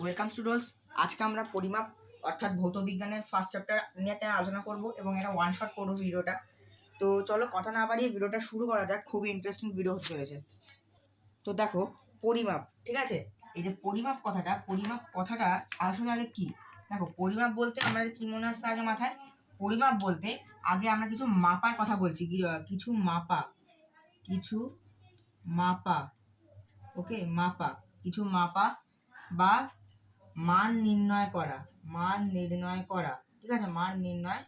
Welcome students আজকে আমরা পরিমাপ, অর্থাৎ ভৌত বিজ্ঞানের ফার্স্ট চ্যাপ্টার নিয়ে আলোচনা করব এবং এটা ওয়ান শট করব ভিডিওটা তো চলো কথা না বাড়িয়ে ভিডিওটা শুরু করা যাক। খুবই ইন্টারেস্টিং ভিডিও হতে চলেছে। তো দেখো, পরিমাপ, ঠিক আছে? এই যে পরিমাপ কথাটা পরিমাপ কথাটা আসলে আগে কি? দেখো, পরিমাপ বলতে আমাদের কি মনে আসছে আগে মাথায়? পরিমাপ বলতে আগে আমরা কিছু মাপার কথা বলছি। কিছু মাপা কিছু মাপা ওকে মাপা, কিছু মাপা বা মান নির্ণয় করা, মান নির্ণয় করা, ঠিক আছে? মান নির্ণয়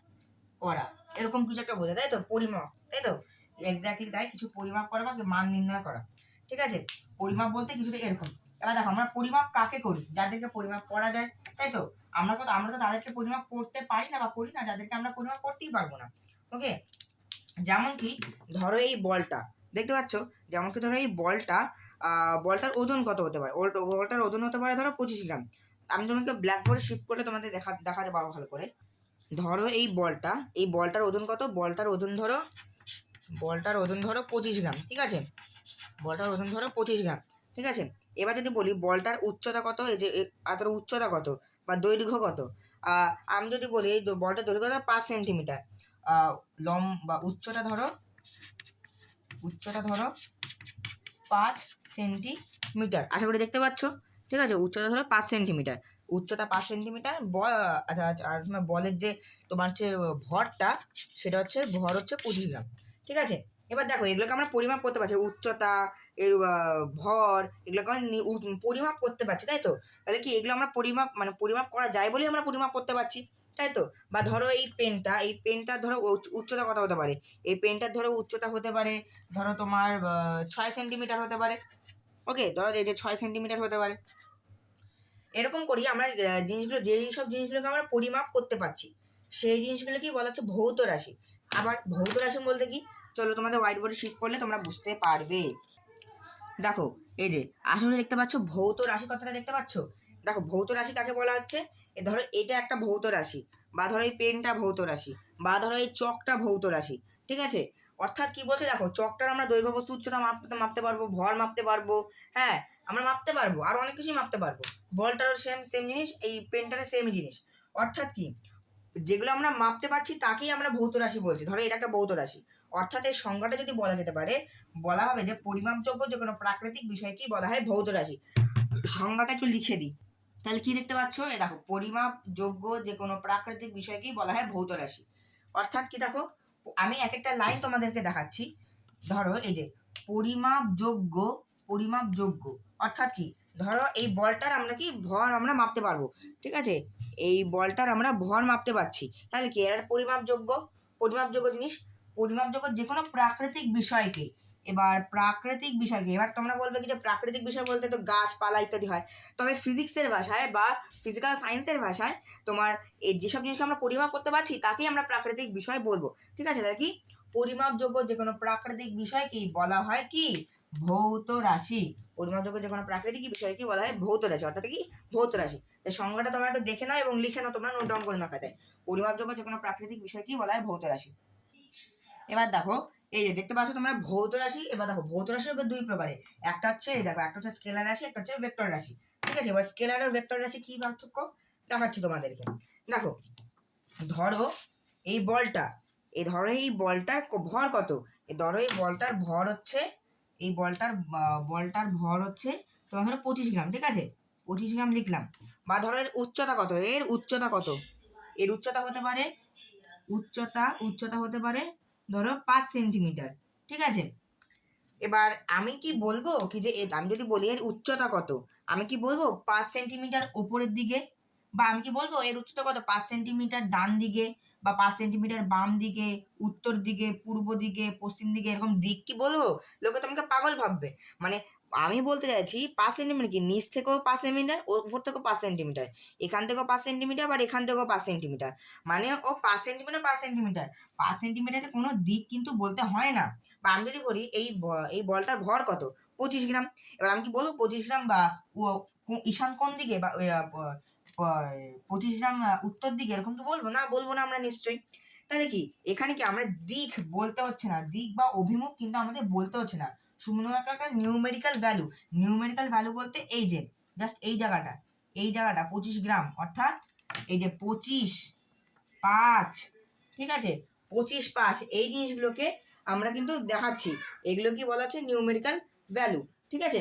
করা। এরকম কিছু একটা বোঝা, তাই তো? পরিমাপ, তাই তো? এক্স্যাক্টলি তাই কিছু পরিমাপ করা বা মান নির্ণয় করা, ঠিক আছে? পরিমাপ বলতে কিছুটা এরকম। এবার দেখো, আমরা পরিমাপ কাকে করি? যাদেরকে পরিমাপ করা যায়, তাই তো? আমরা তো আমরা তো তাদেরকে পরিমাপ করতে পারি না বা করি না, যাদেরকে আমরা পরিমাপ করতেই পারব না ওকে যেমন কি, ধরো এই বলটা, দেখতে পাচ্ছ? যেমন কি ধরো এই বলটা বলটার ওজন কত হতে পারে? বলটার ওজন হতে পারে ধরো পঁচিশ গ্রাম। আমি তোমাকে ব্ল্যাকবোর্ডে শিফট করলে তোমাদের দেখা, দেখাতে পারব ভালো করে। ধরো এই বলটা, এই বলটার ওজন কত? বলটার ওজন ধরো, বলটার ওজন ধরো পঁচিশ গ্রাম, ঠিক আছে? বলটার ওজন ধরো পঁচিশ গ্রাম, ঠিক আছে? এবার যদি বলি বলটার উচ্চতা কত? এই যে ধরো উচ্চতা কত? বা দৈর্ঘ্য কত? আমি যদি বলি বলটার দৈর্ঘ্য ধরো পাঁচ সেন্টিমিটার লম, বা উচ্চতা ধরো উচ্চতা ধরো পাঁচ সেন্টিমিটার, আশা করি দেখতে পাচ্ছ? ঠিক আছে? উচ্চতা ধরো পাঁচ সেন্টিমিটার উচ্চতা পাঁচ সেন্টিমিটার বল আচ্ছা আচ্ছা আর তোমার বলের যে তোমার হচ্ছে ভরটা, সেটা হচ্ছে, ভর হচ্ছে পঁচিশ গ্রাম। ঠিক আছে? এবার দেখো, এগুলোকে আমরা পরিমাপ করতে পারছি। উচ্চতা, এর ভর, এগুলোকে আমরা পরিমাপ করতে পারছি, তাই তো? তাহলে কি এগুলো আমরা পরিমাপ মানে পরিমাপ করা যায় বলেই আমরা পরিমাপ করতে পারছি, তাই তো? বা ধরো এই পেনটা এই পেনটা ধরো উচ্চ- উচ্চতা কত হতে পারে? এই পেনটার ধরো উচ্চতা হতে পারে, ধরো তোমার ছয় সেন্টিমিটার হতে পারে। ওকে ধরো এই যে ছয় সেন্টিমিটার হতে পারে। এরকম করি আমরা জিনিসগুলো, যেই সব জিনিসগুলোকে আমরা পরিমাপ করতে পারছি, সেই জিনিসগুলোকেই বলা হচ্ছে ভৌত রাশি। আবার ভৌত রাশি বলতে কি? চলো তোমাদের হোয়াইট বোর্ডে শিফট করলে তোমরা বুঝতে পারবে। দেখো, এই যে, আসলে দেখতে পাচ্ছ, ভৌত রাশি কথাটা দেখতে পাচ্ছ? দেখো, ভৌত রাশি কাকে বলা হচ্ছে? এ ধরো, এটা একটা ভৌত রাশি, বা ধরো এই পেনটা ভৌত রাশি, বা ধরো এই চকটা ভৌত রাশি, ঠিক আছে? অর্থাৎ কি বলছে দেখো চকটার আমরা দৈর্ঘ্য, বস্তু, উচ্চতা মাপতে মাপতে পারব, ভর মাপতে পারব হ্যাঁ আমরা মাপতে পারব, আর অনেক কিছুই মাপতে পারব। বলটারও সেম সেম জিনিস, এই পেনটারও সেম জিনিস। অর্থাৎ কি? যেগুলো আমরা মাপতে পারছি, তাকেই আমরা ভৌত রাশি বলছি। ধরো, এটা একটা ভৌত রাশি। অর্থাৎ এই সংজ্ঞাটা যদি বলা যেতে পারে, বলা হবে যে পরিমাপযোগ্য যে কোনো প্রাকৃতিক বিষয়কেই বলা হয় ভৌত রাশি। সংজ্ঞাটা একটু লিখে দিই। তাহলে কি দেখতে পাচ্ছ? এই দেখো, পরিমাপযোগ্য যে কোনো প্রাকৃতিক বিষয়কেই বলা হয় ভৌত রাশি। অর্থাৎ কি দেখো? আমি এক একটা লাইন তোমাদেরকে দেখাচ্ছি। ধরো এই যে, পরিমাপযোগ্য পরিমাপযোগ্য। অর্থাৎ কি? ধরো এই বলটার আমরা কি ভর আমরা মাপতে পারব। ঠিক আছে? এই বলটার আমরা ভর মাপতে পারছি। তাহলে কি? এর পরিমাপযোগ্য? পরিমাপযোগ্য জিনিস? পরিমাপযোগ্য যে কোনো প্রাকৃতিক বিষয়কে এবার প্রাকৃতিক বিষয়কে, এবার তোমরা বলবে কি যে প্রাকৃতিক বিষয় বলতে তো গাছপালা ইত্যাদি হয়। তবে ফিজিক্সের ভাষায় বা ফিজিক্যাল সায়েন্সের ভাষায় তোমার এই যেসব জিনিসকে আমরা পরিমাপ করতে পারছি, তাকেই আমরা প্রাকৃতিক বিষয় বলব। ঠিক আছে, তাহলে কি? পরিমাপযোগ্য যে কোনো প্রাকৃতিক বিষয়কেই বলা হয় কি? ভৌত রাশি। পরিমাপযোগ্য যে কোনো প্রাকৃতিক বিষয়কে বলা হয় ভৌত রাশি, অর্থাৎ কি? ভৌত রাশি। তাই সংজ্ঞাটা তোমরা একটু দেখে নাও এবং লিখে নাও, তোমরা নোট ডাউন করে নাও পরিমাপযোগ্য যে কোনো প্রাকৃতিক বিষয়কেই বলা হয় ভৌত রাশি। এবার দেখো এই যে দেখতে পাচ্ছ তোমরা ভৌত রাশি, এবার দেখো ভৌত রাশি হবে দুই প্রকারে একটা হচ্ছে, এই দেখো, একটা হচ্ছে স্কেলার রাশি, একটা হচ্ছে ভেক্টর রাশি। ঠিক আছে? এবার স্কেলার আর ভেক্টর রাশি কি পার্থক্য? দেখাচ্ছি তোমাদেরকে। দেখো, ধরো এই বলটা, এই ধরো এই বলটার ভর কত? এই ধরো এই বলটার ভর হচ্ছে, এই বলটার বলটার ভর হচ্ছে তোমার ধরো পঁচিশ গ্রাম, ঠিক আছে? পঁচিশ গ্রাম লিখলাম। বা ধরো এর উচ্চতা কত? এর উচ্চতা কত? এর উচ্চতা হতে পারে, উচ্চতা উচ্চতা হতে পারে ধরো পাঁচ সেন্টিমিটার ঠিক আছে? এবার আমি কি বলব কি যে আমি যদি বলি এর উচ্চতা কত, আমি কি বলব পাঁচ সেন্টিমিটার উপরের দিকে? বা আমি কি বলব এর উচ্চতা কত, পাঁচ সেন্টিমিটার ডান দিকে বা পাঁচ সেন্টিমিটার বাম দিকে, উত্তর দিকে, পূর্ব দিকে, পশ্চিম দিকে, এরকম দিক কি বলব? লোকে তোমাকে পাগল ভাববে। মানে আমি বলতে চাইছি পাঁচ সেন্টিমিটার কি? নিচ থেকেও পাঁচ সেন্টিমিটার উপর থেকেও পাঁচ সেন্টিমিটার এখান থেকেও পাঁচ সেন্টিমিটার আবার এখান থেকেও পাঁচ সেন্টিমিটার মানে ও পাঁচ সেন্টিমিটার পাঁচ সেন্টিমিটার পাঁচ সেন্টিমিটারের কোনো দিক কিন্তু বলতে হয় না। বা আমি যদি বলি, এই এই বলটার ভর কত? পঁচিশ গ্রাম। এবার আমি কি বলব? পঁচিশ গ্রাম বা ঈশান কোন দিকে? বা পঁচিশ গ্রাম উত্তর দিকে এরকম তো বলব না? বলব না আমরা নিশ্চয়ই। তাহলে কি? এখানে কি আমরা দিক বলতে হচ্ছে না? দিক বা অভিমুখ কিন্তু আমাদের বলতে হচ্ছে না। শুধুমাত্র একটা নিউমেরিক্যাল ভ্যালু নিউমেরিক্যাল ভ্যালু বলতে এই যে জাস্ট এই জায়গাটা এই জায়গাটা, পঁচিশ গ্রাম, অর্থাৎ এই যে পঁচিশ পাঁচ, ঠিক আছে? পঁচিশ পাঁচ, এই জিনিসগুলোকে আমরা কিন্তু দেখাচ্ছি। এগুলো কি বলা আছে নিউমেরিক্যাল ভ্যালু ঠিক আছে?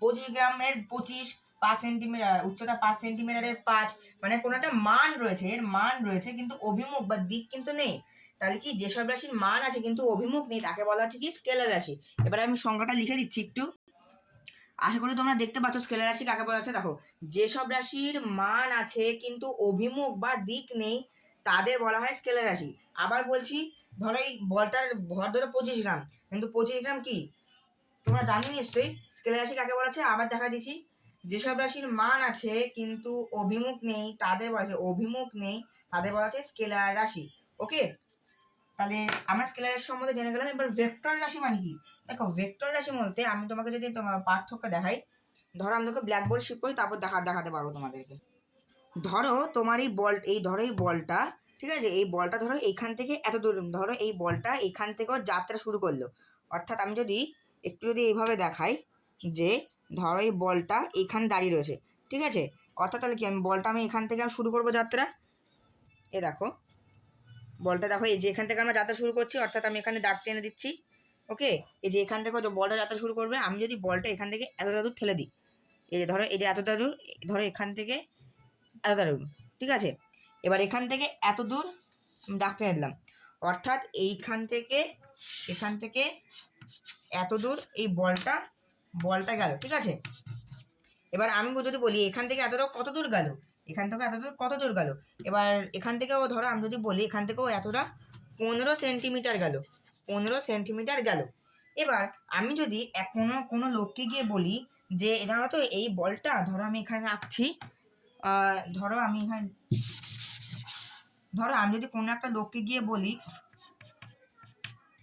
পঁচিশ গ্রামের পঁচিশ পাঁচ সেন্টিমিটার উচ্চতা পাঁচ সেন্টিমিটারের পাঁচ মানে কোনো একটা মান রয়েছে, এর মান রয়েছে, কিন্তু অভিমুখ বা দিক কিন্তু নেই। তাহলে কি যেসব রাশির মান আছে কিন্তু অভিমুখ নেই, তাকে বলা হচ্ছে কি স্কেলার রাশি। এবার আমি সংখ্যাটা লিখে দিচ্ছি একটু। আশা করি তোমরা দেখতে পাচ্ছ স্কেলার রাশি কাকে বলা হচ্ছে। দেখো, যেসব রাশির মান আছে কিন্তু অভিমুখ বা দিক নেই, তাদের বলা হয় স্কেলার রাশি। আবার বলছি, ধরো এই বলটার ভর ধরো পঁচিশ গ্রাম। কিন্তু পঁচিশ গ্রাম কি? তোমরা জানো নিশ্চয়ই, স্কেলার রাশি কাকে বলা হচ্ছে? আবার দেখা দিচ্ছি, যেসব রাশির মান আছে কিন্তু অভিমুখ নেই, তাদের বলা অভিমুখ নেই, তাদের বলা হচ্ছে স্কেলার রাশি। ওকে? তাহলে আমরা স্কেলার রাশি সম্বন্ধে জেনে গেলাম। এবার ভেক্টর রাশি মানে কি? দেখো ভেক্টর রাশি বলতে আমি তোমাকে যদি তোমার পার্থক্য দেখাই, ধরো আমি তোকে ব্ল্যাকবোর্ড শিফট করি, তারপর দেখা, দেখাতে পারব তোমাদেরকে। ধরো তোমার এই বল, এই ধরো এই বলটা, ঠিক আছে? এই বলটা ধরো এইখান থেকে এত দূর, ধরো এই বলটা এখান থেকেও যাত্রা শুরু করল। অর্থাৎ আমি যদি একটু যদি এইভাবে দেখাই যে, ধরো এই বলটা এইখানে দাঁড়িয়ে রয়েছে, ঠিক আছে? অর্থাৎ তাহলে কি আমি বলটা আমি এখান থেকে শুরু করব যাত্রা? এ দেখো বলটা দেখো, এই যে এখান থেকে আমরা যাত্রা শুরু করছি, অর্থাৎ আমি এখানে দাগ টেনে দিচ্ছি ওকে এই যে এখান থেকে বলটা যাত্রা শুরু করবে, আমি যদি বলটা এখান থেকে এতটা দূর ঠেলে দিই, এই যে ধরো, এই যে এতটা দূর, ধরো এখান থেকে এতটা দূর, ঠিক আছে? এবার এখান থেকে এত দূর আমি দাগ টেনে দিলাম, অর্থাৎ এইখান থেকে, এখান থেকে এত দূর এই বলটা বলটা গেল, ঠিক আছে? এবার আমি যদি বলি, এখান থেকে এতটা কত দূর গেল? এখান থেকে এত দূর কত দূর গেল? এবার এখান থেকেও ধরো, আমি যদি বলি, এখান থেকেও এতটা, পনেরো সেন্টিমিটার গেল, পনেরো সেন্টিমিটার গেল। এবার আমি যদি কোনো কোনো লোককে গিয়ে বলি যে ধরো তো, এই বলটা, ধরো আমি এখানে রাখছি ধরো আমি এখানে ধরো আমি যদি কোনো একটা লোককে গিয়ে বলি,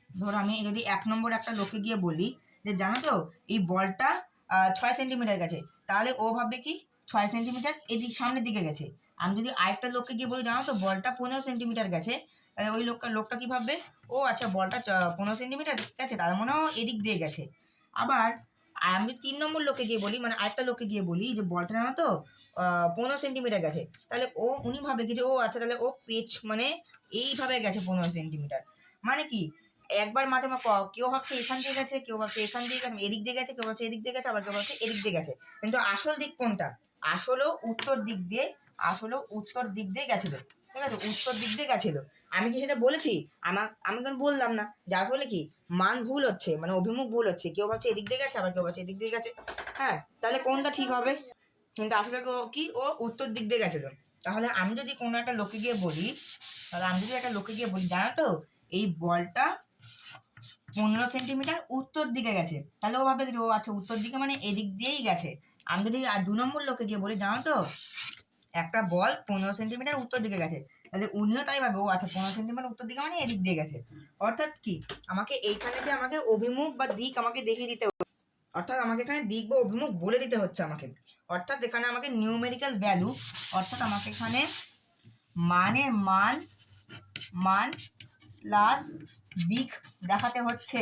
ধরো আমি যদি এক নম্বর একটা লোককে গিয়ে বলি যে, জানো তো, এই বলটা ছয় সেন্টিমিটার গেছে। তাহলে ও ভাববে কি? ছয় সেন্টিমিটার এদিক সামনের দিকে গেছে। আমি যদি আরেকটা লোককে গিয়ে বলি, জানো তো, বলটা পনেরো সেন্টিমিটার গেছে। তাহলে ওই লোকটা লোকটা কী ভাববে? ও আচ্ছা বলটা পনেরো সেন্টিমিটার গেছে, তার মনে হয় এদিক দিয়ে গেছে। আবার আমি যদি তিন নম্বর লোককে গিয়ে বলি মানে আরেকটা লোককে গিয়ে বলি যে, বলটা জানো তো পনেরো সেন্টিমিটার গেছে। তাহলে ও, উনি ভাবে কি যে, ও আচ্ছা তাহলে ও পেচ মানে এইভাবে গেছে পনেরো সেন্টিমিটার মানে কি, একবার মাঝে ক- কেউ ভাবছে এখান দিয়ে গেছে, কেউ ভাবছে এখান দিয়ে গেছে, এদিক দিয়ে গেছে, কেউ ভাবছে এদিক দিয়ে গেছে, আবার কেউ ভাবছে এদিক দিয়ে গেছে। কিন্তু আসল দিক কোনটা? আসলেও উত্তর দিক দিয়ে, আসলেও উত্তর দিক দিয়ে গেছিল। ঠিক আছে? উত্তর দিক দিয়ে গেছিল। আমি কি সেটা বলেছি? আমার, আমি কিন্তু বললাম না। যার ফলে কি? মান ভুল হচ্ছে মানে অভিমুখ ভুল হচ্ছে। কেউ ভাবছে এদিক দিয়ে গেছে, আবার কেউ ভাবছে এদিক দিয়ে গেছে। হ্যাঁ তাহলে কোনটা ঠিক হবে? কিন্তু আসলে কি? ও উত্তর দিক দিয়ে গেছিল। তাহলে আমি যদি কোনো একটা লোকে গিয়ে বলি, তাহলে আমি যদি একটা লোকে গিয়ে বলি, জানো তো, এই বলটা পনেরো সেন্টিমিটার উত্তর দিকে গেছে। তাহলে ও ভাবে ও আচ্ছা উত্তর দিকে মানে এদিক দিয়েই গেছে। আমি যদি আর দু নম্বর লোকে গিয়ে বলি, জানো তো, একটা বল পনেরো সেন্টিমিটার উত্তর দিকে গেছে। তাহলে উনিও তাই ভাবে, ও আচ্ছা পনেরো সেন্টিমিটার উত্তর দিকে মানে এদিক দিয়ে গেছে। অর্থাৎ কি? আমাকে এইখানে যে আমাকে অভিমুখ বা দিক আমাকে দেখিয়ে দিতে অর্থাৎ আমাকে এখানে দিক বা অভিমুখ বলে দিতে হচ্ছে আমাকে। অর্থাৎ এখানে আমাকে নিউমেরিক্যাল ভ্যালু অর্থাৎ আমাকে এখানে মানের মান মান প্লাস দিক দেখাতে হচ্ছে।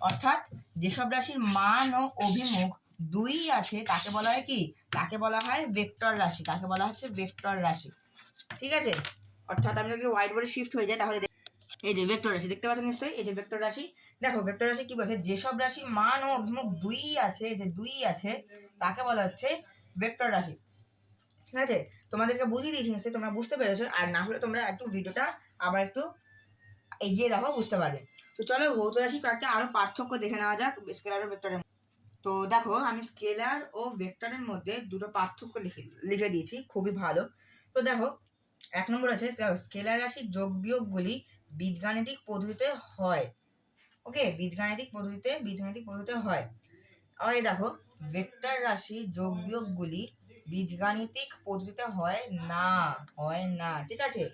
অর্থাৎ যেসব রাশির মান ও অভিমুখ দুই আছে তাকে বলা হয় কি? তাকে বলা হয়? ভেক্টর রাশি। তাকে বলা হচ্ছে? ভেক্টর রাশি। ঠিক আছে? অর্থাৎ আমি যদি হোয়াইট বোর্ডে শিফট হয়ে যায় তাহলে এই যে ভেক্টর রাশি, দেখতে পাচ্ছেন নিশ্চয়ই? এই যে ভেক্টর রাশি। দেখো, ভেক্টর রাশি কি বলছে? যেসব রাশির মান ও দুই আছে যে দুই আছে, তাকে বলা হচ্ছে ভেক্টর রাশি। ঠিক আছে? তোমাদেরকে বুঝিয়ে দিয়েছি নিশ্চয়ই, তোমরা বুঝতে পেরেছ। আর না হলে তোমরা একটু ভিডিওটা আবার একটু এগিয়ে দেখো, বুঝতে পারবে। তো চলো, ভৌত রাশি কয়েকটা আরও পার্থক্য দেখে নেওয়া যাক স্কেলার ভেক্টরের তো দেখো, আমি স্কেলার ও ভেক্টরের মধ্যে দুটো পার্থক্য লিখে লিখে দিয়েছি, খুবই ভালো। তো দেখো, এক নম্বর আছে স্কেলার রাশির যোগ বিয়োগগুলি বীজগাণিতিক পদ্ধতিতে হয়। ওকে? বীজগাণিতিক পদ্ধতিতে বীজগাণিতিক পদ্ধতিতে হয়। আবার দেখো, ভেক্টর রাশির যোগ বিয়োগগুলি বীজগাণিতিক পদ্ধতিতে হয় না হয় না, ঠিক আছে?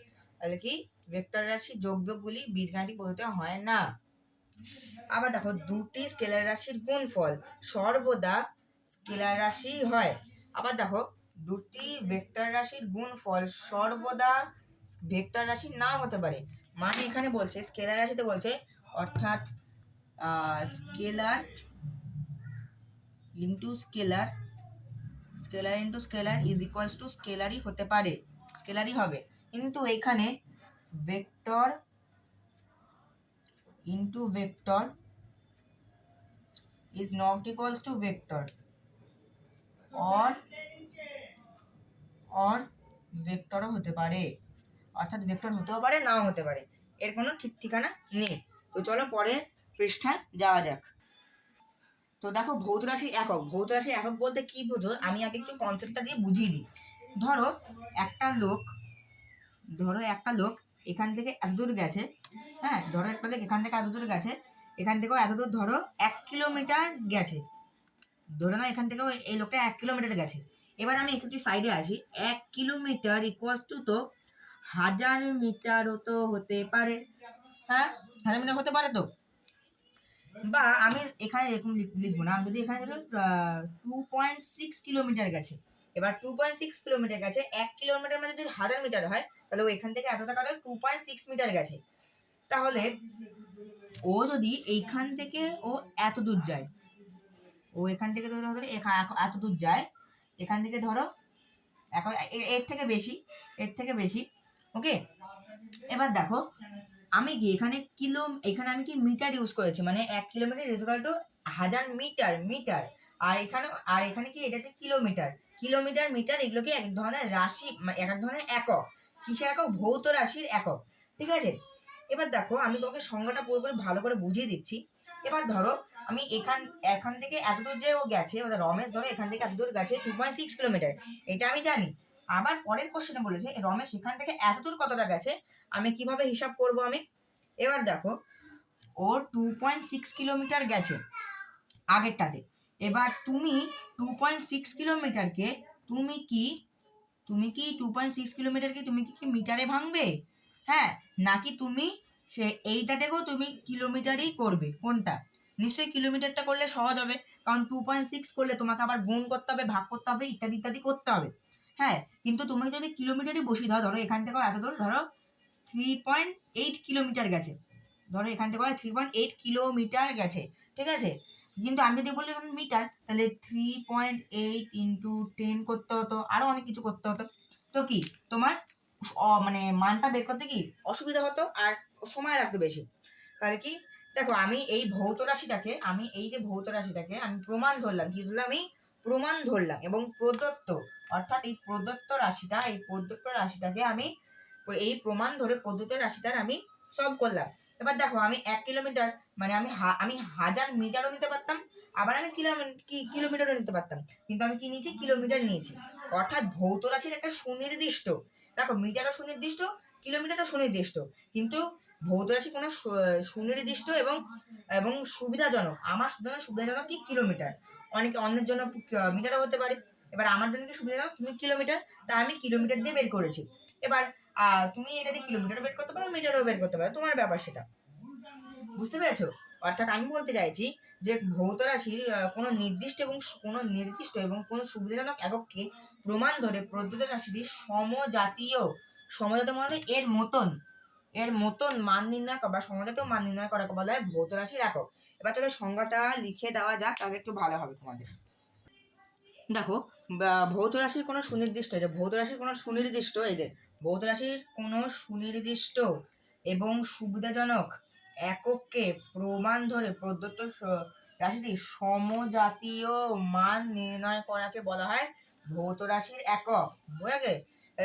তাহলে কি? ভেক্টর রাশি যোগ বিয়োগগুলি বীজগাণিতিক পদ্ধতিতে হয় না। আবার দেখো দুটি স্কেলার রাশির গুণফল সর্বদা স্কেলার রাশি হয়। আবার দেখো দুটি ভেক্টর রাশির গুণফল সর্বদা ভেক্টর রাশি নাও হতে পারে। মানে এখানে বলছে স্কেলার রাশিতে বলছে অর্থাৎ scalar into scalar scalar into scalar is equals to স্কেলারই হতে পারে। স্কেলারই হবে। কিন্তু এখানে vector into vector is not equals to vector or or ভেক্টরও হতে পারে। অর্থাৎ ভেক্টর হতেও পারে, নাও হতে পারে। এর কোনো ঠিক ঠিকানা নেই। তো চলো পরের পৃষ্ঠায় যাওয়া যাক। তো দেখো ভৌত রাশি একক। ভৌত রাশি একক বলতে কি বোঝো? আমি আগে একটু কনসেপ্টটা দিয়ে বুঝিয়ে দিই। ধরো একটা লোক, ধরো একটা লোক এখান থেকে এত দূর গেছে হ্যাঁ ধরো একটা এখান থেকে এত দূর গেছে, এখান থেকেও এত দূর ধরো এক কিলোমিটার গেছে। ধরে না এখান থেকেও এই লোকটা এক কিলোমিটার গেছে। এবার আমি একটু সাইডে আসি, এক কিলোমিটার ইকুয়ালস টু তো হাজার মিটারও তো হতে পারে হ্যাঁ হাজার মিটার হতে পারে তো। বা আমি এখানে এরকম লিখ- লিখব না, আমি যদি এখানে টু পয়েন্ট সিক্স কিলোমিটার গেছে এবার টু পয়েন্ট সিক্স কিলোমিটার গেছে, এক কিলোমিটার মানে যদি হাজার মিটার হয়, তাহলে ও এখান থেকে এতটা কাটে টু পয়েন্ট সিক্স মিটার গেছে। তাহলে ও যদি এইখান থেকে ও এত দূর যায়, ও এখান থেকে ধরো ধরো এত দূর যায়, এখান থেকে ধরো, এখন এর থেকে বেশি, এর থেকে বেশি ওকে এবার দেখো, আমি কি এখানে কিলো, এখানে আমি কি মিটার ইউজ করেছি? মানে এক কিলোমিটার টু হাজার মিটার মিটার আর এখানে আর এখানে কি, এটা হচ্ছে কিলোমিটার কিলোমিটার, মিটার এগুলোকে এক ধরনের রাশি মানে এক এক ধরনের একক। কিসের একক? ভৌত রাশির একক। ঠিক আছে? এবার দেখো, আমি তোমাকে সংজ্ঞাটা পুরোপুরি ভালো করে বুঝিয়ে দিচ্ছি। এবার ধরো, আমি এখান এখান থেকে এতদূর যে ও গেছে, ওটা রমেশ, ধরো এখান থেকে এতদূর গেছে টু পয়েন্ট সিক্স কিলোমিটার। এটা আমি জানি। আবার পরের কোশ্চেনে বলেছে, রমেশ, এখান থেকে এতদূর কতটা গেছে? আমি কীভাবে হিসাব করব আমি? এবার দেখো, ও টু পয়েন্ট সিক্স কিলোমিটার গেছে আগেরটাতে। এবার তুমি টু পয়েন্ট সিক্স কিলোমিটারকে তুমি কি তুমি কি টু পয়েন্ট সিক্স কিলোমিটারকে তুমি কি মিটারে ভাঙবে? হ্যাঁ নাকি তুমি সে এইটাতেকেও তুমি কিলোমিটারই করবে, কোনটা? নিশ্চয়ই কিলোমিটারটা করলে সহজ হবে, কারণ টু পয়েন্ট সিক্স করলে তোমাকে আবার গুণ করতে হবে, ভাগ করতে হবে, ইত্যাদি ইত্যাদি করতে হবে। হ্যাঁ কিন্তু তুমি যদি কিলোমিটারই বসি দাও, ধরো এখান থেকে এত দূর, ধরো থ্রি পয়েন্ট এইট কিলোমিটার গেছে। ধরো এখান থেকে থ্রি পয়েন্ট এইট কিলোমিটার গেছে, ঠিক আছে? কিন্তু আমি যদি বলি মিটার তাহলে three point eight into ten করতে হতো আরও অনেক কিছু করতে হতো। তো কি? তোমার মানে মানটা বের করতে কি? অসুবিধা হতো আর সময় লাগতো বেশি। তাহলে কি? দেখো, আমি এই ভৌত রাশিটাকে, আমি এই যে ভৌত রাশিটাকে, আমি প্রমাণ ধরলাম, কি ধরলাম? আমি প্রমাণ ধরলাম এবং প্রদত্ত, অর্থাৎ এই প্রদত্ত রাশিটা, এই প্রদত্ত রাশিটাকে আমি এই প্রমাণ ধরে প্রদত্ত রাশিটার আমি সলভ করলাম। এবার দেখো, আমি এক কিলোমিটার মানে আমি আমি হাজার মিটারও নিতে পারতাম, আবার আমি কিলোমিটার কিলোমিটারও নিতে পারতাম। কিন্তু আমি কি নিয়েছি? কিলোমিটার নিয়েছি। অর্থাৎ ভৌত রাশির একটা সুনির্দিষ্ট, দেখো মিটারও সুনির্দিষ্ট কিলোমিটারও সুনির্দিষ্ট। কিন্তু ভৌত রাশি কোনো সুনির্দিষ্ট এবং এবং সুবিধাজনক, আমার জন্য সুবিধাজনক কি? কিলোমিটার অনেকে অন্যের জন্য মিটারও হতে পারে। এবার আমার জন্য কি সুবিধাজনক? তুমি কিলোমিটার তা আমি কিলোমিটার দিয়ে বের করেছি। এবার আহ, তুমি এটা দিয়ে কিলোমিটার বের করতে পারো মিটারও বের করতে পারো। তোমার ব্যাপার সেটা। বুঝতে পেরেছ? অর্থাৎ আমি বলতে চাইছি যে ভৌত রাশির কোনো নির্দিষ্ট এবং কোনো নির্দিষ্ট এবং কোনো সুবিধাজনক একককে প্রমাণ ধরে প্রদ্যুত রাশিটি সমজাতীয়। সমজাতীয় মানে এর মতন। এর মতন মান নির্ণয় করা বা সমজাতীয় মান নির্ণয় করাকে বলা হয় ভৌত রাশির একক। এবার চলো সংজ্ঞাটা লিখে দেওয়া যাক তাহলে একটু ভালো হবে তোমাদের। দেখো ভৌত রাশির কোনো সুনির্দিষ্ট যে ভৌত রাশির কোনো সুনির্দিষ্ট এই যে ভৌত রাশির কোনো সুনির্দিষ্ট এবং সুবিধাজনক একককে প্রমাণ ধরে প্রদত্ত রাশিটি সমজাতীয় মান নির্ণয় করাকে বলা হয় ভৌত রাশির একক। বুঝে গে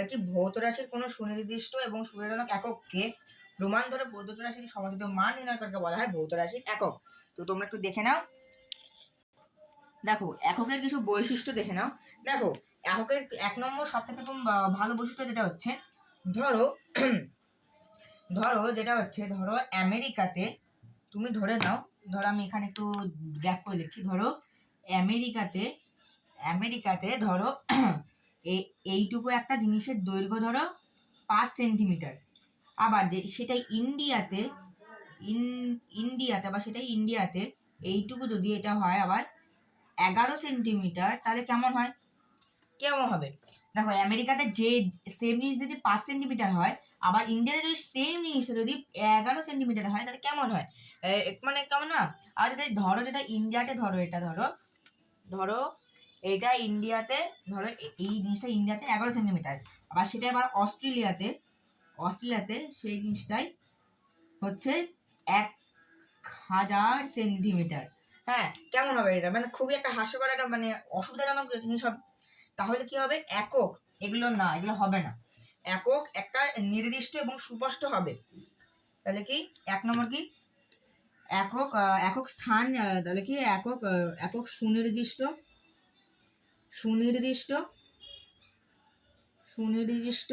কি ভৌত রাশির কোনো সুনির্দিষ্ট এবং সুবিধাজনক একককে প্রমাণ ধরে প্রদত্ত রাশিটি সমজাতীয় মান নির্ণয় করাকে বলা হয় ভৌত রাশির একক। তো তোমরা একটু দেখে নাও। দেখো, এককের কিছু বৈশিষ্ট্য দেখে নাও। দেখো এককের এক নম্বর সব থেকে ভালো বৈশিষ্ট্য যেটা হচ্ছে, ধরো ধরো যেটা হচ্ছে, ধরো আমেরিকাতে, তুমি ধরে নাও, ধরো আমি এখানে একটু গ্যাপ করে দেখছি ধরো আমেরিকাতে আমেরিকাতে ধরো এইটুকু একটা জিনিসের দৈর্ঘ্য ধরো পাঁচ সেন্টিমিটার। আবার যে, সেটাই ইন্ডিয়াতে, ইন, ইন্ডিয়াতে বা সেটাই ইন্ডিয়াতে, এইটুকু যদি এটা হয় আবার এগারো সেন্টিমিটার, তাহলে কেমন হয়? কেমন হবে? দেখো, আমেরিকাতে যে সেম জিনিস যদি পাঁচ সেন্টিমিটার হয়, আবার ইন্ডিয়াতে যদি সেম জিনিসটা যদি এগারো সেন্টিমিটার হয়, তাহলে কেমন হয়? মানে কেমন না? আর যেটা ধরো, যেটা ইন্ডিয়াতে ধরো, এটা ধরো ধরো, এটা ইন্ডিয়াতে, ধরো এই জিনিসটা ইন্ডিয়াতে এগারো সেন্টিমিটার আবার সেটা আবার অস্ট্রেলিয়াতে অস্ট্রেলিয়াতে সেই জিনিসটাই হচ্ছে এক হাজার সেন্টিমিটার হ্যাঁ কেমন হবে এটা? মানে খুবই একটা হাস্যকর একটা মানে অসুবিধাজনক জিনিস তাহলে কি হবে? একক। এগুলো না, এগুলো হবে না। একক একটা নির্দিষ্ট এবং সুস্পষ্ট হবে। তাহলে কি? এক নম্বর কি? একক একক স্থান তাহলে কি? একক একক সুনির্দিষ্ট। সুনির্দিষ্ট। সুনির্দিষ্ট।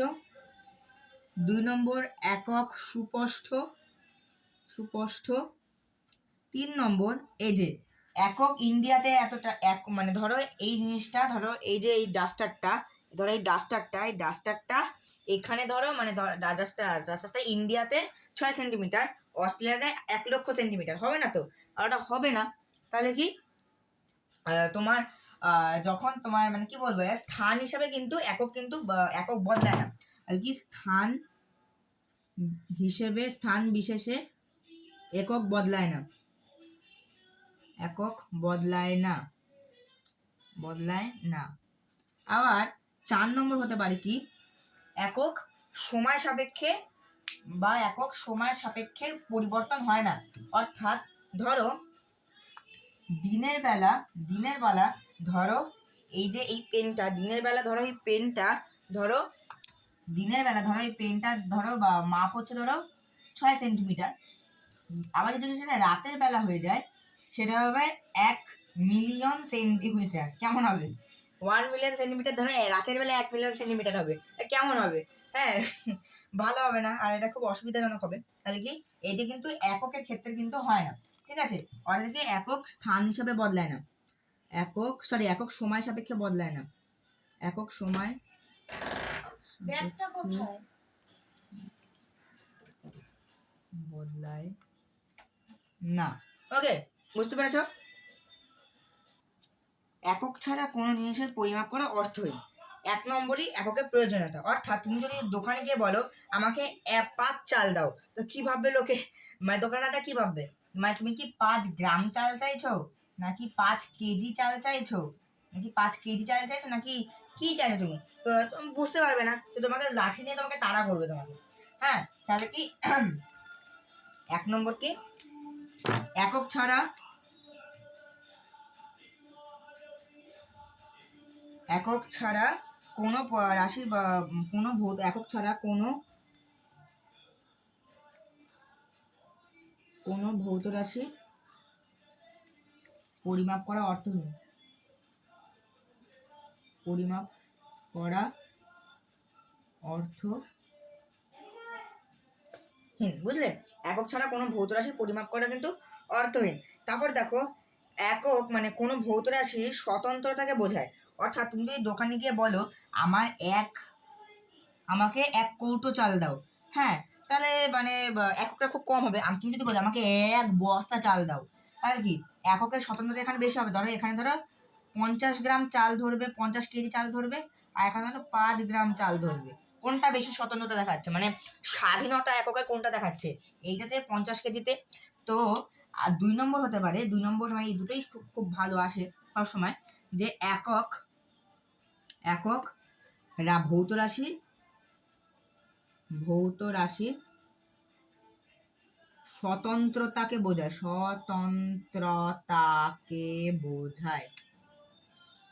দুই নম্বর, একক সুস্পষ্ট। সুস্পষ্ট। তিন নম্বর যে একক ইন্ডিয়াতে এতটা এক মানে ধরো এই জিনিসটা, ধরো এই যে এই ডাস্টারটা, ধরো এই ডাস্টারটা এই ডাস্টারটা এখানে ধরো মানে ডাস্টার ডাস্টারটা ইন্ডিয়াতে ছয় সেন্টিমিটার অস্ট্রেলিয়াতে এক লক্ষ সেন্টিমিটার হবে না তো? আর ওটা হবে না। তাহলে কি? তোমার যখন তোমার মানে কি বলব স্থান হিসাবে কিন্তু একক কিন্তু একক বদলায় না। আর কি স্থান হিসেবে, স্থান বিশেষে একক বদলায় না। একক বদলায় না। বদলায় না। আবার চার নম্বর হতে পারে কি? একক সময় সাপেক্ষে বা একক সময় সাপেক্ষে পরিবর্তন হয় না। অর্থাৎ ধরো দিনের বেলা দিনের বেলা ধরো এই যে এই পেনটা, দিনের বেলা ধরো এই পেনটা, ধরো দিনের বেলা ধরো এই পেনটা ধরো বা মাপ হচ্ছে ধরো ছয় সেন্টিমিটার। আবার যদি রাতের বেলা হয়ে যায় সেটা হবে এক মিলিয়ন সেন্টিমিটার। কেমন হবে? ওয়ান মিলিয়ন সেন্টিমিটার ধরো রাতের বেলা এক মিলিয়ন সেন্টিমিটার হবে। কেমন হবে? হ্যাঁ ভালো হবে না। আর এটা খুব অসুবিধাজনক হবে। তাহলে কি? এটি কিন্তু এককের ক্ষেত্রে কিন্তু হয় না। ঠিক আছে? অর্থাৎ কি একক স্থান হিসাবে বদলায় না। একক সরি একক সময় সাপেক্ষে বদলায় না। একক সময় বদলায় না। ওকে বুঝতে পেরেছ? একক ছাড়া কোনো জিনিসের পরিমাপ করা অর্থহীন। এক নম্বরই এককের প্রয়োজনীয়তা। অর্থাৎ তুমি যদি দোকানে গিয়ে বলো, আমাকে এক পাঁচ চাল দাও। তো কি ভাববে লোকে? মানে দোকানটা কি ভাববে? মানে তুমি কি পাঁচ গ্রাম চাল চাইছো? নাকি পাঁচ কেজি চাল চাইছো? নাকি পাঁচ কেজি চাল চাইছো? নাকি কি চাইছো তুমি? তো বুঝতে পারবে না। তো তোমাকে লাঠি নিয়ে তোমাকে তাড়া করবে তোমাকে। হ্যাঁ? তাহলে কি? এক নম্বর কি? একক ছাড়া। একক ছাড়া কোনো রাশি বা, কোনো ভৌত, একক ছাড়া কোনো কোনো ভৌত রাশি পরিমাপ করা অর্থহীন পরিমাপ করা অর্থ হীন, বুঝলে? একক ছাড়া কোনো ভৌত রাশি পরিমাপ করা কিন্তু অর্থহীন। তারপর দেখো, একক মানে কোনো ভৌত রাশির স্বতন্ত্রতাকে বোঝায়। অর্থাৎ তুমি যদি দোকানে গিয়ে বলো, আমার এক, আমাকে এক কৌটো চাল দাও। হ্যাঁ তাহলে মানে এককটা খুব কম হবে। আমি তুমি যদি বলো, আমাকে এক বস্তা চাল দাও, তাহলে কি? এককের স্বতন্ত্রতা এখানে বেশি হবে। ধরো, এখানে ধরো পঞ্চাশ গ্রাম চাল ধরবে, পঞ্চাশ কেজি চাল ধরবে, আর এখানে ধরো পাঁচ গ্রাম চাল ধরবে। কোনটা বেশি স্বতন্ত্রতা দেখাচ্ছে? মানে স্বাধীনতা এককের কোনটা দেখাচ্ছে? এইটাতে পঞ্চাশ কেজিতে। তো আর দুই নম্বর হতে পারে, দুই নম্বর মানে এই দুটোই খুব খুব ভালো আসে সবসময় যে একক একক, রা, ভৌত রাশি ভৌত রাশি স্বতন্ত্রতাকে বোঝায় স্বতন্ত্রতাকে বোঝায়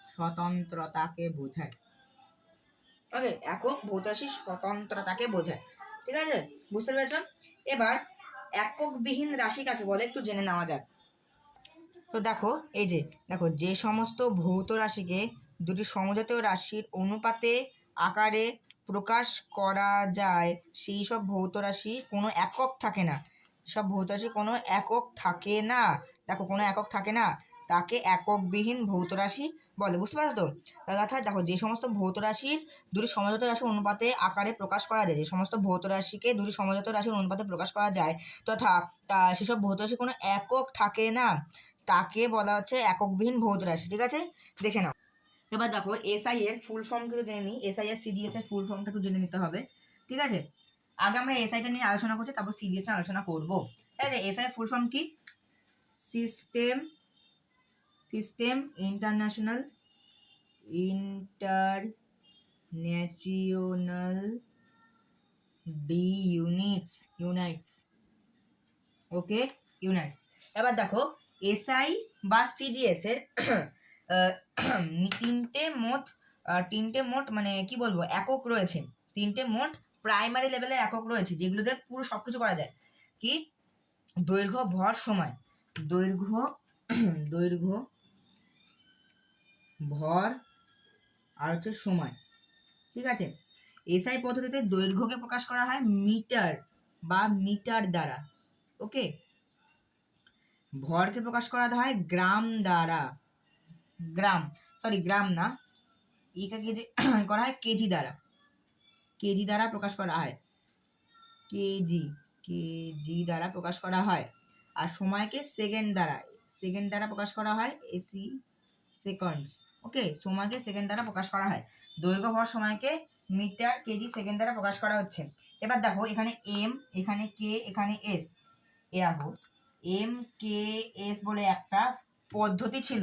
স্বতন্ত্রতাকে বোঝায়। ওকে একক ভৌত রাশির স্বতন্ত্রতাকে বোঝায়। ঠিক আছে? বুঝতে পেরেছ এবার এককবিহীন রাশি কাকে বলে? একটু জেনে নেওয়া যাক। তো দেখো, এই যে, দেখো, যে সমস্ত ভৌত রাশিকে দুটি সমজাতীয় রাশির অনুপাতে আকারে প্রকাশ করা যায়, সেই সব ভৌত রাশি কোনো একক থাকে না। সব ভৌত রাশি কোনো একক থাকে না। দেখো, কোনো একক থাকে না। তাকে এককবিহীন ভৌত রাশি বলে। বুঝতে পারছ তো? তাহলে অর্থাৎ দেখো, যে সমস্ত ভৌত রাশির দুটি সমজাত রাশির অনুপাতে আকারে প্রকাশ করা যায়, যে সমস্ত ভৌত রাশিকে দুটি সমজাত রাশির অনুপাতে প্রকাশ করা যায়, তথা তা সেসব ভৌত রাশি কোনো একক থাকে না। তাকে বলা হচ্ছে এককবিহীন ভৌত রাশি, ঠিক আছে? দেখে নাও। এবার দেখো এসআই এর ফুল ফর্ম কিন্তু জেনে নিই। এসআই এর সিজিএস এর ফুল ফর্মটা একটু জেনে নিতে হবে, ঠিক আছে? আগে আমরা এসআইটা নিয়ে আলোচনা করছি, তারপর সিজিএস নিয়ে আলোচনা করব। ঠিক আছে? এসআই এর ফুল ফর্ম কি? System system international international ডি ইউনিটস, ইউনাইটস, ওকে, ইউনাইটস। এবার দেখো, এসআই বা সিজিএস এর তিনটে মোট তিনটে মোট মানে কি বলব, একক রয়েছে। তিনটে মোট প্রাইমারি লেভেলের একক রয়েছে, যেগুলোতে পুরো সব কিছু করা যায়। কি? দৈর্ঘ্য, ভর, সময়। দৈর্ঘ্য দৈর্ঘ্য ভর আর হচ্ছে সময়। ঠিক আছে? এসআই পদ্ধতিতে দৈর্ঘ্যকে প্রকাশ করা হয় মিটার বা মিটার দ্বারা। ওকে? ভরকে প্রকাশ করা হয় গ্রাম দ্বারা। গ্রাম সরি গ্রাম না। ইকা কেজি করা হয় কেজি দ্বারা। কেজি দ্বারা প্রকাশ করা হয়। কেজি কেজি দ্বারা প্রকাশ করা হয়। আর সময়কে সেকেন্ড দ্বারা। সেকেন্ড দ্বারা প্রকাশ করা হয় এসি সেকেন্ডস ওকে সময়কে সেকেন্ড দ্বারা প্রকাশ করা হয়। দৈর্ঘ্য ভর সময়কে মিটার কেজি সেকেন্ড দ্বারা প্রকাশ করা হচ্ছে। এবার দেখো, এখানে এম এখানে কে এখানে এস এ দেখো এম কে এস বলে একটা পদ্ধতি ছিল,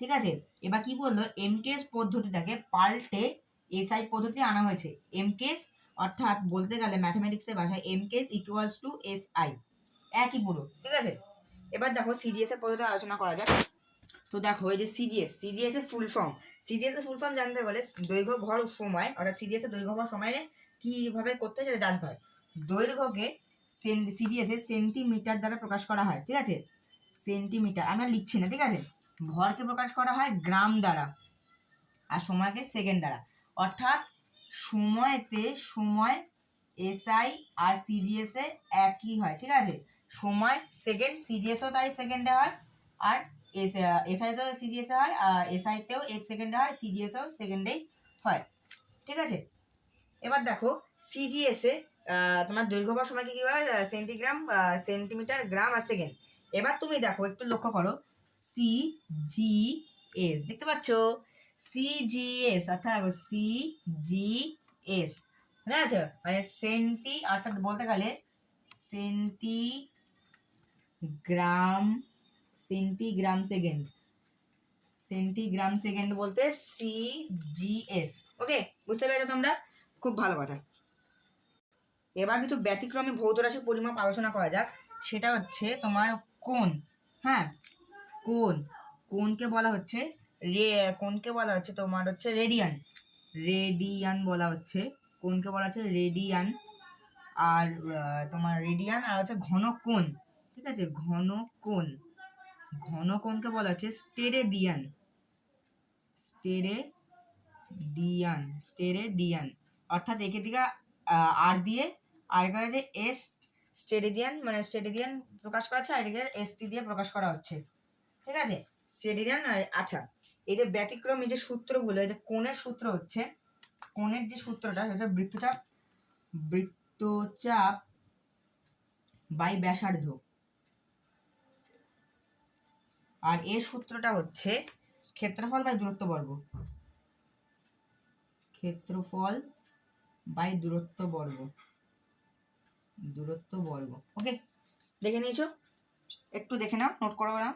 ঠিক আছে? এবার কি বলল? এম কেস পদ্ধতিটাকে পাল্টে এসআই পদ্ধতি আনা হয়েছে। এম কেস অর্থাৎ বলতে গেলে ম্যাথামেটিক্সের ভাষায় M KS equals to S I একই পুরো, ঠিক আছে? এবার দেখো সিজিএস এর পদ্ধতি আলোচনা করা যাক। তো দেখো, এই যে সিজিএস সিজিএস এর ফুল ফর্ম সিজিএস এর ফুল ফর্ম জানতে হলে দৈর্ঘ্য ভর সময়, অর্থাৎ সিজিএস এর দৈর্ঘ্য ভর সময় কীভাবে করতে হয় সেটা জানতে হয়। দৈর্ঘ্যকে সিজিএস এর সেন্টিমিটার দ্বারা প্রকাশ করা হয়, ঠিক আছে? সেন্টিমিটার আমরা লিখছি না, ঠিক আছে? ভরকে প্রকাশ করা হয় গ্রাম দ্বারা আর সময়কে সেকেন্ড দ্বারা। অর্থাৎ সময়তে সময় এসআই আর সিজিএস এ একই হয়, ঠিক আছে? সময় সেকেন্ড সিজিএসও তাই সেকেন্ডে হয় আর এস এসআইতেও সিজিএসে হয়, আর এসআইতেও এস সেকেন্ডে হয় সিজিএসও সেকেন্ডেই হয়। ঠিক আছে? এবার দেখো সিজিএসে তোমার দৈর্ঘ্য বা সময়কে কী হয় সেন্টিগ্রাম সেন্টিমিটার গ্রাম আর সেকেন্ড এবার তুমি দেখো, একটু লক্ষ্য করো। সি জি এস দেখতে পাচ্ছ? সি জি এস অর্থাৎ সি জি এস ঠিক আছে? মানে সেন্টি অর্থাৎ বলতে গেলে centi gram centigram second. Centigram second বলতে সি জি এস ওকে বুঝতে পেরেছ তোমরা? খুব ভালো কথা। এবার কিছু ব্যতিক্রমী ভৌত রাশি পরিমাপ আলোচনা করা যাক। সেটা হচ্ছে তোমার কোন হ্যাঁ? কোন কোনকে বলা হচ্ছে রে কোনকে বলা হচ্ছে তোমার হচ্ছে রেডিয়ান। রেডিয়ান বলা হচ্ছে। কোনকে বলা হচ্ছে রেডিয়ান। আর তোমার রেডিয়ান আর হচ্ছে ঘন কোন ঠিক আছে? ঘন কোন ঘন কোনকে বলা হচ্ছে স্টেরেডিয়ান। স্টেরেডিয়ান স্টেরেডিয়ান। অর্থাৎ একে দিকে আর দিয়ে আর এখানে যে এস স্টেডিয়ান মানে স্টেডিয়ান প্রকাশ করা হচ্ছে, আর এদিকে এস টি দিয়ে প্রকাশ করা হচ্ছে। ঠিক আছে? স্টেডিয়ান আচ্ছা এই যে ব্যতিক্রম, এই যে সূত্রগুলো, এই যে কোণের সূত্র হচ্ছে, কোণের যে সূত্রটা, সেটা বৃত্তচাপ বৃত্তচাপ বাই ব্যাসার্ধ। আর এর সূত্রটা হচ্ছে ক্ষেত্রফল বাই দূরত্ব বর্গ। ক্ষেত্রফল বাই দূরত্ব বর্গ। দূরত্ব বর্গ। ওকে দেখে নিয়েছো? একটু দেখে নাও নোট করো না।